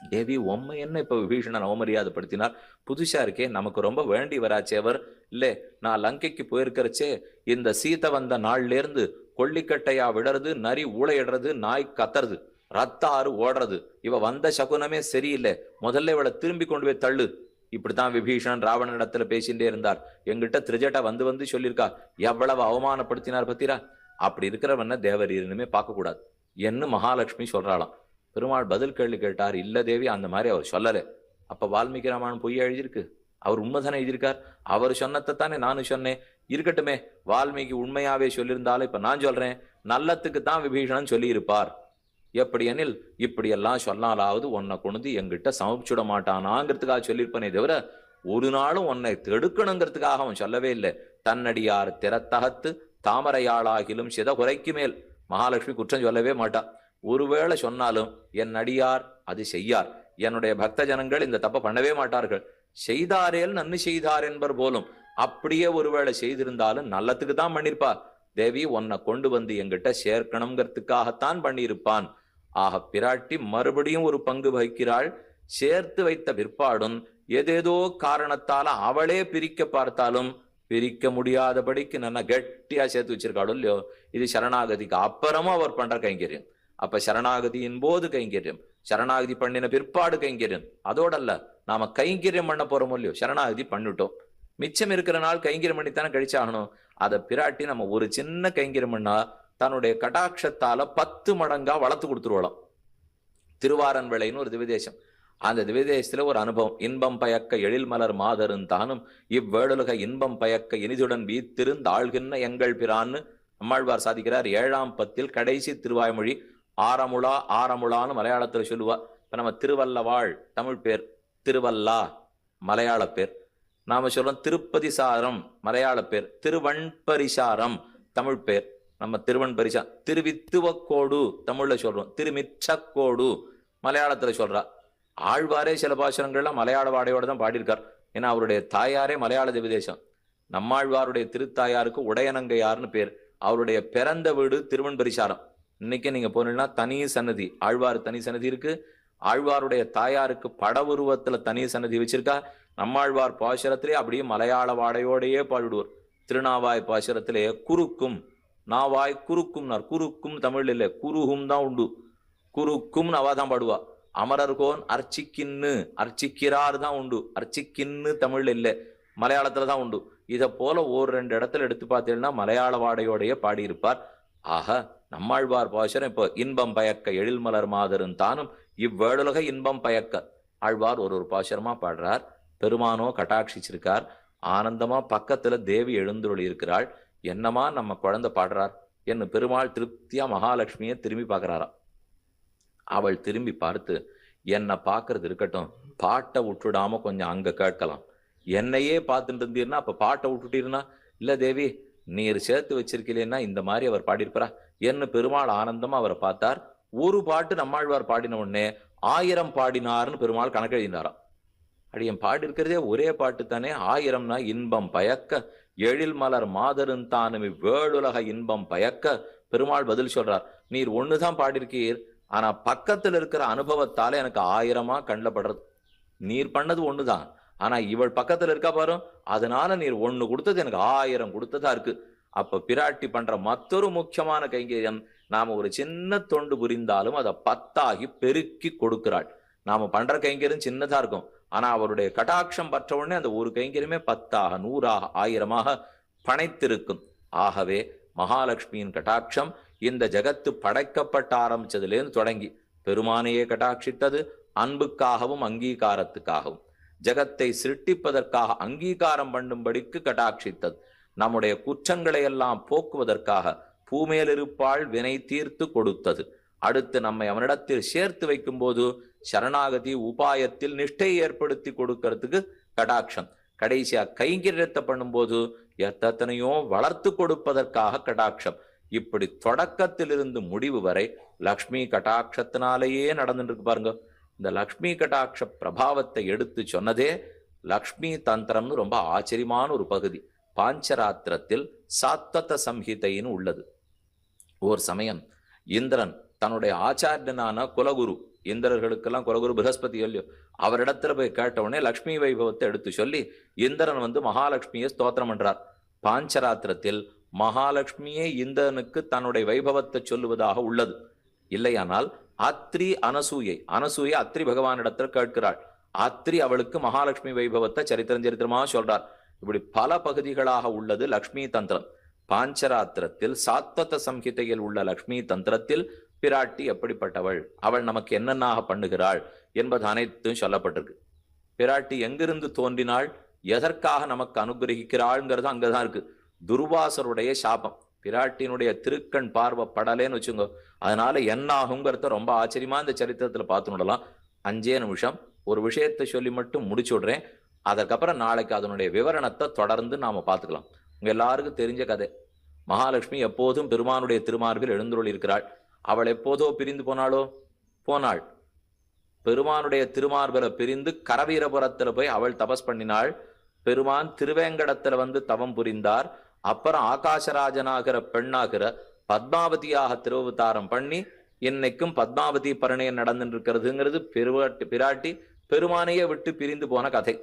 தேவி உம்மை என்ன இப்போ விபீஷணன் அவமரியாதைப்படுத்தினார்? புதுசா இருக்கே நமக்கு ரொம்ப வேண்டி வராச்சே அவர். இல்லை நான் லங்கைக்கு போயிருக்கிறச்சே இந்த சீதை வந்த நாள்லேருந்து கொள்ளிக்கட்டையா விடுறது நரி ஊழையிடுறது நாய் கத்துறது ரத்த ஆறு ஓடுறது. இவ வந்த சகுனமே சரியில்லை. முதல்ல இவளை திரும்பி கொண்டு போய் தள்ளு. இப்படித்தான் விபீஷணன் ராவணன் இடத்துல பேசிட்டே இருந்தார். எங்கிட்ட திரிஜட்டா வந்து வந்து சொல்லியிருக்கா எவ்வளவு அவமானப்படுத்தினார் பத்திரா? அப்படி இருக்கிறவன தேவரீரனுமே பார்க்கக்கூடாது. பார்க்க கூடாது என்ன மகாலட்சுமி சொல்றாளாம். பெருமாள் பதில் கேள்வி கேட்டார் இல்ல தேவி அந்த மாதிரி அவர் சொல்லலை. அப்ப வால்மீகி ராமாயணம் பொய்யா எழுதியிருக்கு. அவர் உண்மைதானே எழுதியிருக்கார்? அவர் சொன்னதை தானே நானும் சொன்னேன். இருக்கட்டுமே வால்மீகி உண்மையாவே சொல்லியிருந்தாலும் இப்ப நான் சொல்றேன். நல்லத்துக்கு தான் விபீஷணன் சொல்லியிருப்பார். எப்படி எனில் இப்படி எல்லாம் சொன்னாலாவது உன்னை கொண்டு எங்கிட்ட சமர்ப்பிச்சுட மாட்டானாங்கிறதுக்காக சொல்லியிருப்பனே தவிர ஒரு நாளும் உன்னை தடுக்கணுங்கிறதுக்காக அவன் சொல்லவே இல்லை. தன்னடியார் திறத்தகத்து தாமரையாளாகிலும் சித குறைக்கு மேல். மகாலட்சுமி குற்றம் சொல்லவே மாட்டா. ஒருவேளை சொன்னாலும் என் அடியார் அது செய்யார். என்னுடைய பக்த ஜனங்கள் இந்த தப்பை பண்ணவே மாட்டார்கள். செய்தாரேல் நன்னு செய்தார் என்பர் போலும் அப்படியே ஒருவேளை செய்திருந்தாலும் நல்லத்துக்கு தான் பண்ணிருப்பா தேவி உன்னை கொண்டு வந்து எங்கிட்ட சேர்க்கணுங்கிறதுக்காகத்தான் பண்ணியிருப்பான். ஆக பிராட்டி மறுபடியும் ஒரு பங்கு வகிக்கிறாள். சேர்த்து வைத்த பிற்பாடும் ஏதேதோ காரணத்தால அவளே பிரிக்க பார்த்தாலும் பிரிக்க முடியாதபடிக்கு நல்லா கெட்டியா சேர்த்து வச்சிருக்காளோ இல்லையோ. இது சரணாகதிக்கு அப்புறமும் அவர் பண்ற கைங்கரியம். அப்ப சரணாகதியின் போது கைங்கரியம். சரணாகதி பண்ணின பிற்பாடு கைங்கரியம். அதோடல்ல நாம கைங்கரியம் பண்ண போறோமோ இல்லையோ? சரணாகதி பண்ணிட்டோம். மிச்சம் இருக்கிற நாள் கைங்கரியம் பண்ணித்தானே கழிச்சாகணும். அதை பிராட்டி நம்ம ஒரு சின்ன கைங்கரியம் பண்ணா தன்னுடைய கடாட்சத்தால பத்து மடங்கா வளர்த்து கொடுத்துருவலாம். திருவாரன் விளைன்னு ஒரு திவிதேசம் அந்த திவிதேசத்துல ஒரு அனுபவம். இன்பம் பயக்க எழில் மலர் மாதரும் தானும் இவ்வேளுலக இன்பம் பயக்க இனிதுடன் வீத்திருந்தாழ்கின்ற எங்கள் பிரான்னு நம்மாழ்வார் சாதிக்கிறார். ஏழாம் பத்தில் கடைசி திருவாய்மொழி ஆரமுளா ஆரமுளான்னு மலையாளத்தில் சொல்லுவா. இப்போ நம்ம திருவல்லவாள் தமிழ் பேர் திருவல்லா மலையாள பேர். நாம சொல்றோம் திருப்பதி சாரம் மலையாள பேர். திருவண்பரிசாரம் தமிழ் பேர். நம்ம திருவண்பரிசா திருவித்துவக்கோடு தமிழ்ல சொல்றோம். திருமிச்சக்கோடு மலையாளத்துல சொல்றா. ஆழ்வாரே சில பாசனங்கள்லாம் மலையாள வாடையோட தான் பாடியிருக்கார். ஏன்னா அவருடைய தாயாரே மலையாள தேவதேசம் நம்மாழ்வாருடைய திருத்தாயாருக்கு உடையனங்கையார்னு பேர். அவருடைய பிறந்த வீடு திருவண்பரிசாரம் இன்னைக்கு நீங்க போனீங்கன்னா தனி சன்னதி ஆழ்வார் தனி சன்னதி இருக்கு. ஆழ்வாருடைய தாயாருக்கு பட உருவத்துல தனி சன்னதி வச்சிருக்கா. நம்மாழ்வார் பாசுரத்திலே அப்படியே மலையாள வாடையோடையே பாடிடுவார் திருநாவாய் பாசுரத்திலே குறுக்கும் நாவாய் குறுக்கும்னார். குறுக்கும் தமிழ் இல்லை குருகும் தான் உண்டு. குறுக்கும் அவ தான் பாடுவா. அமரர்கோன் அர்ச்சிக்கின்னு அர்ச்சிக்கிறார் தான் உண்டு. அர்ச்சிக்கின்னு தமிழ் இல்லை மலையாளத்துல தான் உண்டு. இதை போல ஒரு ரெண்டு இடத்துல எடுத்து பார்த்தீங்கன்னா மலையாள வாடையோடைய பாடியிருப்பார். ஆக நம்மாழ்வார் பாசுரம் இப்போ இன்பம் பயக்க எழில்மலர் மாதரும் தானும் இவ்வேளுலக இன்பம் பயக்க. ஆழ்வார் ஒரு ஒரு பாசுரமா பாடுறார். பெருமானோ கட்டாட்சிச்சிருக்கார். ஆனந்தமா பக்கத்துல தேவி எழுந்துருளி இருக்கிறாள் என்னமா நம்ம குழந்தை பாடுறார்? என்ன பெருமாள் திருப்தியா மகாலட்சுமியை திரும்பி பார்க்கறாராம். அவள் திரும்பி பார்த்து என்னை பார்க்கறது இருக்கட்டும். பாட்டை விட்டுடாம கொஞ்சம் அங்க கேட்கலாம். என்னையே பார்த்துட்டு இருந்தீர்னா அப்ப பாட்டை விட்டுட்டீர்னா இல்ல தேவி நீர் சேர்த்து வச்சிருக்கீங்கன்னா இந்த மாதிரி அவர் பாடியிருப்பாரா? என்ன பெருமாள் ஆனந்தமா அவரை பார்த்தார். ஒரு பாட்டு நம்மாழ்வார் பாடின உடனே ஆயிரம் பாடினார்னு பெருமாள் கணக்கு எழுதினாராம் பாடி இருக்கிறதே ஒரே பாட்டு தானே. ஆயிரம்னா இன்பம் பயக்க எழில் மலர் மாதரும் தானுமி வேளுலக இன்பம் பயக்க. பெருமாள் பதில் சொல்றார் நீர் ஒண்ணுதான் பாடியிருக்கீர். ஆனா பக்கத்துல இருக்கிற அனுபவத்தால எனக்கு ஆயிரமா கண்ணில் படுறது. நீர் பண்ணது ஒண்ணுதான். ஆனா இவள் பக்கத்துல இருக்கா பாரு? அதனால நீர் ஒண்ணு கொடுத்தது எனக்கு ஆயிரம் கொடுத்ததா இருக்கு. அப்ப பிராட்டி பண்ற மற்றொரு முக்கியமான கைங்கரியம் நாம ஒரு சின்ன தொண்டு புரிந்தாலும் அதை பத்தாகி பெருக்கி கொடுக்கிறாள். நாம பண்ற கைங்கரியம் சின்னதா இருக்கும். ஆனா அவருடைய கட்டாட்சம் பற்ற உடனே அந்த ஒரு கைங்கரியமே பத்தாக நூறாக ஆயிரமாக பனைத்திருக்கும் ஆகவே மகாலட்சுமியின் கட்டாட்சம் இந்த ஜகத்து படைக்கப்பட்ட ஆரம்பிச்சதுலேருந்து தொடங்கி பெருமானையே கட்டாட்சித்தது அன்புக்காகவும் அங்கீகாரத்துக்காகவும். ஜகத்தை சிருட்டிப்பதற்காக அங்கீகாரம் பண்ணும்படிக்கு கடாட்சித்தது நம்முடைய குற்றங்களை எல்லாம் போக்குவதற்காக பூமேலிருப்பாள் வினை தீர்த்து கொடுத்தது. அடுத்து நம்மை அவனிடத்தில் சேர்த்து வைக்கும்போது சரணாகதி உபாயத்தில் நிஷ்டை ஏற்படுத்தி கொடுக்கறதுக்கு கடாட்சம் கடைசியா கைங்கரியத்தை பண்ணும்போது எத்தனையோ வளர்த்து கொடுப்பதற்காக கடாட்சம் இப்படி தொடக்கத்திலிருந்து முடிவு வரை லக்ஷ்மி கட்டாட்சத்தினாலேயே நடந்துட்டு இருக்கு பாருங்க. இந்த லக்ஷ்மி கட்டாட்ச பிரபாவத்தை எடுத்து சொன்னதே லக்ஷ்மி தந்திரம்னு ரொம்ப ஆச்சரியமான ஒரு பகுதி. பாஞ்சராத்திரத்தில் சாத்தத்த சம்ஹிதைன்னு உள்ளது. ஓர் சமயம் இந்திரன் தன்னுடைய ஆச்சாரியனான குலகுரு இந்திரர்களுக்கெல்லாம் குலகுரு பிரகஸ்பதி இல்லையோ அவரிடத்துல போய் கேட்ட உடனே லக்ஷ்மி வைபவத்தை எடுத்து சொல்லி இந்திரன் வந்து மகாலட்சுமியை ஸ்தோத்திரம் பண்றார். பாஞ்சராத்திரத்தில் மகாலட்சுமியே இந்திரனுக்கு தன்னுடைய வைபவத்தை சொல்லுவதாக உள்ளது. இல்லையானால் அத்ரி அனசூயை அனசூயை அத்ரி பகவானிடத்தில் கேட்கிறாள். அத்ரி அவளுக்கு மகாலட்சுமி வைபவத்தை சரித்திரம் சரித்திரமாக சொல்றார். இப்படி பல பகுதிகளாக உள்ளது லக்ஷ்மி தந்திரம். பாஞ்சராத்திரத்தில் சாத்வத சம்ஹிதையில் உள்ள லக்ஷ்மி தந்திரத்தில் பிராட்டி எப்படிப்பட்டவள் அவள் நமக்கு என்னென்னாக பண்ணுகிறாள் என்பது அனைத்தும் சொல்லப்பட்டிருக்கு. பிராட்டி எங்கிருந்து தோன்றினாள் எதற்காக நமக்கு அனுகிரகிக்கிறாள்ங்கிறது அங்கதான் இருக்கு. துர்வாசருடைய சாபம். பிராட்டியினுடைய திருக்கண் பார்வை படலேன்னு வச்சுங்க. அதனால என்ன ஆகுங்கிறத ரொம்ப ஆச்சரியமா இந்த சரித்திரத்துல பார்த்துடலாம் அஞ்சே நிமிஷம். ஒரு விஷயத்தை சொல்லி மட்டும் முடிச்சு விடுறேன். அதற்கப்புறம் நாளைக்கு அதனுடைய விவரணத்தை தொடர்ந்து நாம பார்த்துக்கலாம். உங்க எல்லாருக்கும் தெரிஞ்ச கதை. மகாலட்சுமி எப்போதும் பெருமானுடைய திருமார்பில் எழுந்துள்ள இருக்கிறாள். அவள் எப்போதோ பிரிந்து போனாளோ? போனாள். பெருமானுடைய திருமார்பில பிரிந்து கரவீரபுரத்துல போய் அவள் தபஸ் பண்ணினாள். பெருமான் திருவேங்கடத்துல வந்து தவம் புரிந்தார். அப்புறம் ஆகாசராஜனாகிற பெண்ணாகிற பத்மாவதியாக திருவதாரம் பண்ணி இன்னைக்கும் பத்மாவதி பரிணயம் நடந்துட்டு இருக்கிறதுங்கிறது பெருவாட்டி பிராட்டி பெருமானையே விட்டு பிரிந்து போன கதை.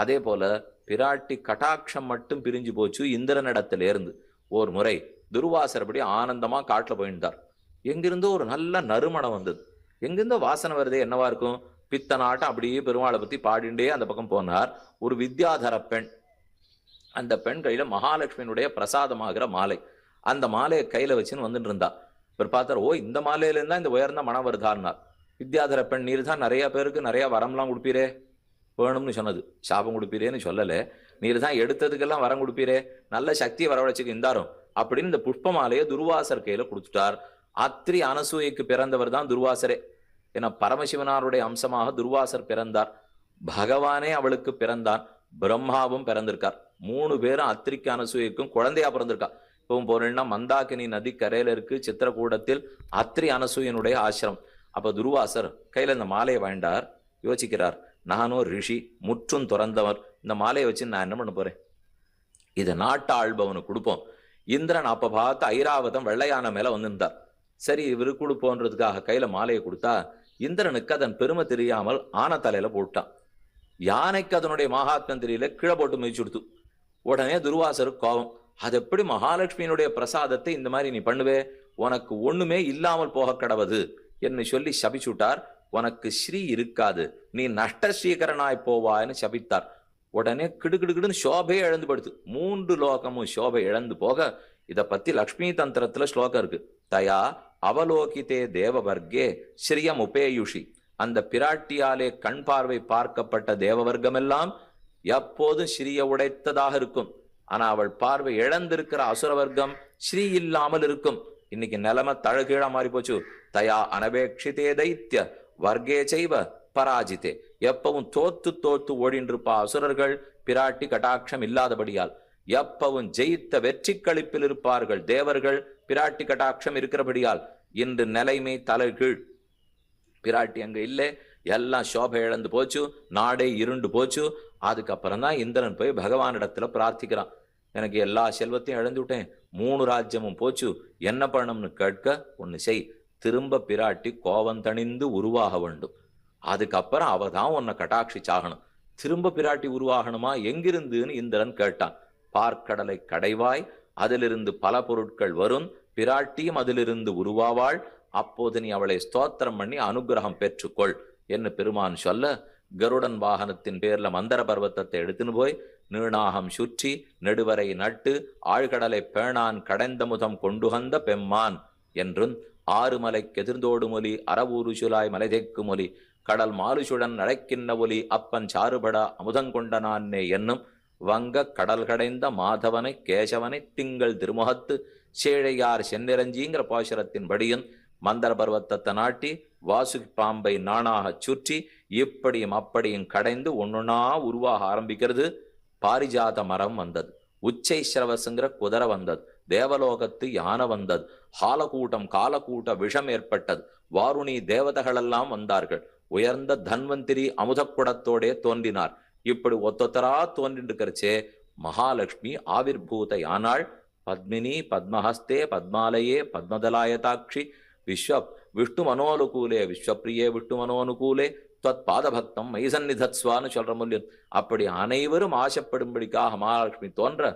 அதே போல பிராட்டி கட்டாட்சம் மட்டும் பிரிஞ்சு போச்சு இந்திரனிடத்துல இருந்து ஒரு முறை துர்வாசர்படி ஆனந்தமா காட்டுல போயிருந்தார். எங்கிருந்தோ ஒரு நல்ல நறுமணம் வந்தது. எங்கிருந்தோ வாசனை வருதே என்னவா இருக்கும்? பித்த நாட்டம் அப்படியே பெருமாளை பத்தி பாடிண்டே அந்த பக்கம் போனார். ஒரு வித்யாதர பெண். அந்த பெண் கையில் மகாலட்சுமியினுடைய பிரசாதமாகிற மாலை. அந்த மாலையை கையில் வச்சுன்னு வந்துட்டு இருந்தா. இவர் பார்த்தார் ஓ இந்த மாலையில இந்த உயர்ந்த மனம் வருதான்னார். வித்யாதர பெண் நீர் தான் நிறைய பேருக்கு நிறைய வரம்லாம் கொடுப்பீரே. வேணும்னு சொன்னது. சாபம் கொடுப்பீரேன்னு சொல்லலை. நீர் தான் எடுத்ததுக்கெல்லாம் வரம் கொடுப்பீரே. நல்ல சக்தியை வரவழைச்சுக்கு இருந்தாரும் அப்படின்னு இந்த புஷ்ப மாலையை துர்வாசர் கையில் கொடுத்துட்டார். அத்திரி அனசூயைக்கு பிறந்தவர் தான் துர்வாசரே. ஏன்னா பரமசிவனாருடைய அம்சமாக துர்வாசர் பிறந்தார். பகவானே அவளுக்கு பிறந்தான். பிரம்மாவும் பிறந்திருக்கார். மூணு பேரும் அத்திரிக்கு அனசூயக்கும் குழந்தையா பிறந்திருக்கா. இப்போ போறேன்னா மந்தாகினி நதி கரையில இருக்கு சித்திரக்கூடத்தில் அத்திரி அனசூயனுடைய ஆசிரம். அப்ப துருவாசர் கையில இந்த மாலையை வாண்டார் யோசிக்கிறார் நானும் ரிஷி முற்றும் துறந்தவர். இந்த மாலையை வச்சு நான் என்ன பண்ண போறேன்? இதை நாட்டு ஆள்பவனுக்கு கொடுப்போம். இந்திரன் அப்ப பார்த்து ஐராவதம் வெள்ளையான மேல வந்திருந்தார். சரி இவரு கொடுப்போன்றதுக்காக கையில மாலையை கொடுத்தா இந்திரனுக்கு அதன் பெருமை தெரியாமல் ஆன தலையில போட்டான். யானைக்கு அதனுடைய மகாத்மம் தெரியல கீழே போட்டு மிதிச்சு கொடுத்து உடனே துர்வாசருக்கு கோபம். அது எப்படி மகாலட்சுமியினுடைய பிரசாதத்தை இந்த மாதிரி நீ பண்ணுவே? உனக்கு ஒண்ணுமே இல்லாமல் போக கடவது. என்று சொல்லி சபிச்சுட்டார். உனக்கு ஸ்ரீ இருக்காது. நீ நஷ்ட ஸ்ரீகரனாய் போவான்னு சபித்தார். உடனே கிடுகிடுகிடுன்னு சோபையே இழந்து படுத்து மூன்று லோகமும் சோபை இழந்து போக இதை பத்தி லக்ஷ்மி தந்திரத்துல ஸ்லோகம் இருக்கு. தயா அவலோகிதே தேவவர்க்கே ஸ்ரீயம் உபேயுஷி அந்த பிராட்டியாலே கண் பார்வை பார்க்கப்பட்ட தேவவர்க்கமெல்லாம் எப்போதும் ஸ்ரீயை உடைத்ததாக இருக்கும். ஆனா அவள் பார்வை இழந்திருக்கிற அசுர வர்க்கம் ஸ்ரீ இல்லாமல் இருக்கும். இன்னைக்கு நிலைமை தழகீழா மாறி போச்சு. தயா அனபேட்சிதே தைத்திய வர்க்கே செய்வ பராஜித்தே. எப்பவும் தோத்து தோத்து ஓடின்றிருப்பா இருப்பா அசுரர்கள் பிராட்டி கட்டாட்சம் இல்லாதபடியால். எப்பவும் ஜெயித்த வெற்றி கழிப்பில் இருப்பார்கள் தேவர்கள் பிராட்டி கட்டாட்சம் இருக்கிறபடியால். இன்று நிலைமை தலைகீழ். பிராட்டி அங்க இல்லை. எல்லாம் சோபை இழந்து போச்சு நாடே இருண்டு போச்சு. அதுக்கப்புறம் தான் இந்திரன் போய் பகவானிடத்துல பிரார்த்திக்கிறான். எனக்கு எல்லா செல்வத்தையும் இழந்து விட்டேன். மூணு ராஜ்யமும் போச்சு. என்ன பண்ணணும்னு கேட்க ஒன்னு செய். திரும்ப பிராட்டி கோவம் தணிந்து உருவாக வேண்டும். அதுக்கப்புறம் அவ தான் உன்னை கட்டாட்சிச்சாகணும் திரும்ப பிராட்டி உருவாகணுமா? எங்கிருந்துன்னு இந்திரன் கேட்டான். பார்க்கடலை கடைவாய் அதிலிருந்து பல பொருட்கள் வரும். பிராட்டியும் அதிலிருந்து உருவாவாள். அப்போது நீ அவளை ஸ்தோத்திரம் பண்ணி அனுகிரகம் பெற்றுக்கொள். என்று பெருமான் சொல்ல கருடன் வாகனத்தின் பேர்ல மந்தர பர்வத்தத்தை எடுத்துன்னு போய் நீணாகம் சுற்றி நெடுவரை நட்டு ஆழ்கடலை பேணான் கடைந்தமுதம் கொண்டுகந்த பெம்மான் என்றும் ஆறுமலை கெதிர்ந்தோடு மொழி அறவூரு சுலாய் மலைதேக்கு மொழி கடல் மாலுசுடன் நடைக்கின்ன ஒலி அப்பன் சாறுபட அமுதங்கொண்டனான்னே என்னும் வங்க கடல் கடைந்த மாதவனை கேசவனை திங்கள் திருமுகத்து சேழையார் சென்னிரஞ்சிங்கிற பாசுரத்தின் படியும் மந்தர பர்வத்தத்தை நாட்டி வாசு பாம்பை நாணாகச் சுற்றி இப்படியும் அப்படியும் கடைந்து ஒன்னொன்னா உருவாக ஆரம்பிக்கிறது. பாரிஜாத மரம் வந்தது. உச்சை சிரவசுங்கிற குதிரை வந்தது. தேவலோகத்து யானை வந்தது. ஹாலகூட்டம் காலக்கூட்ட விஷம் ஏற்பட்டது. வாருணி தேவதைகளெல்லாம் வந்தார்கள். உயர்ந்த தன்வந்திரி அமுதக்குடத்தோடே தோன்றினார். இப்படி ஒத்தொத்தரா தோன்றிட்டு இருக்கிறச்சே மகாலட்சுமி ஆவிர்பூத யானாள் பத்மினி பத்மஹஸ்தே பத்மாலயே பத்மதலாயதாட்சி விஸ்வ விஷ்ணு மனோனுகூலே விஸ்வப்பிரியே விஷ்ணு மனோனுகூலே தொத் பாதபக்தம் மைசன்னிதத்வான்னு சொல்ற முடியும் அப்படி அனைவரும் ஆசைப்படும்படிக்காக மகாலட்சுமி தோன்ற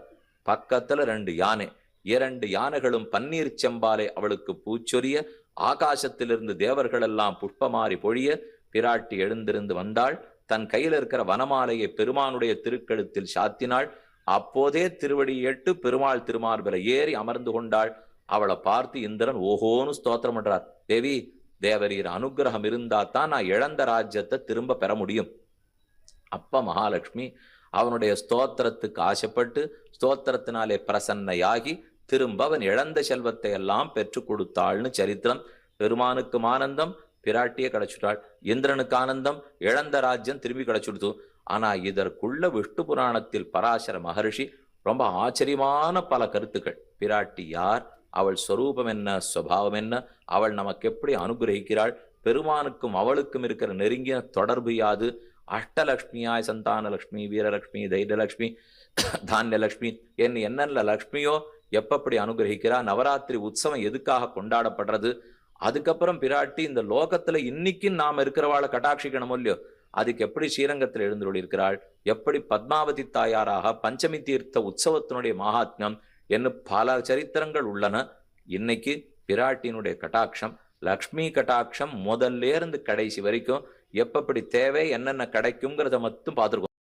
பக்கத்துல ரெண்டு யானை இரண்டு யானைகளும் பன்னீர் செம்பாலை அவளுக்கு பூச்சொரிய ஆகாசத்திலிருந்து தேவர்கள் எல்லாம் புஷ்பமாறி பொழிய பிராட்டி எழுந்திருந்து வந்தாள் தன் கையில் இருக்கிற வனமாலையை பெருமானுடைய திருக்கழுத்தில் சாத்தினாள் அப்போதே திருவடி எட்டு பெருமாள் திருமார்பில ஏறி அமர்ந்து கொண்டாள் அவளை பார்த்து இந்திரன் ஓஹோன்னு ஸ்தோத்திரம் பண்றார். தேவி தேவரீர் அனுகிரகம் இருந்தா தான் நான் இழந்த ராஜ்யத்தை திரும்ப பெற முடியும். அப்ப மகாலட்சுமி அவனுடைய ஸ்தோத்திரத்துக்கு ஆசைப்பட்டு ஸ்தோத்திரத்தினாலே பிரசன்னையாகி திரும்ப அவன் இழந்த செல்வத்தை எல்லாம் பெற்று கொடுத்தாள்னு சரித்திரம். பெருமானுக்கும் ஆனந்தம் பிராட்டியே கிடைச்சுட்டாள். இந்திரனுக்கு ஆனந்தம் இழந்த ராஜ்யம் திரும்பி கிடைச்சுடுத்து. ஆனா இதற்குள்ள விஷ்ணு புராணத்தில் பராசர மகர்ஷி ரொம்ப ஆச்சரியமான பல கருத்துக்கள். பிராட்டி யார்? அவள் சொரூபம் என்ன சுவாவம் என்ன அவள் நமக்கு எப்படி அனுகிரகிக்கிறாள் பெருமானுக்கும் அவளுக்கும் இருக்கிற நெருங்கிய தொடர்பு யாது? அஷ்டலக்ஷ்மியாய் சந்தானலக்ஷ்மி வீரலக்ஷ்மி தைரியலக்ஷ்மி தானியலக்ஷ்மி என்ன என்னென்ன லக்ஷ்மியோ எப்பப்படி அனுகிரகிக்கிறா? நவராத்திரி உற்சவம் எதுக்காக கொண்டாடப்படுறது? அதுக்கப்புறம் பிராட்டி இந்த லோகத்துல இன்னைக்கு நாம் இருக்கிறவாளை கட்டாட்சிக்கணும் இல்லையோ? அதுக்கு எப்படி ஸ்ரீரங்கத்தில் எழுந்துள்ளிருக்கிறாள் எப்படி பத்மாவதி தாயாராக பஞ்சமி தீர்த்த உற்சவத்தினுடைய மகாத்மியம் என்று பல சரித்திரங்கள் உள்ளன. இன்னைக்கு பிராட்டியினுடைய கட்டாட்சம் லக்ஷ்மி கட்டாட்சம் முதல்ல இருந்து கடைசி வரைக்கும் எப்பப்படி தேவை என்னென்ன கிடைக்குங்கிறத மட்டும் பார்த்துருக்கோம்.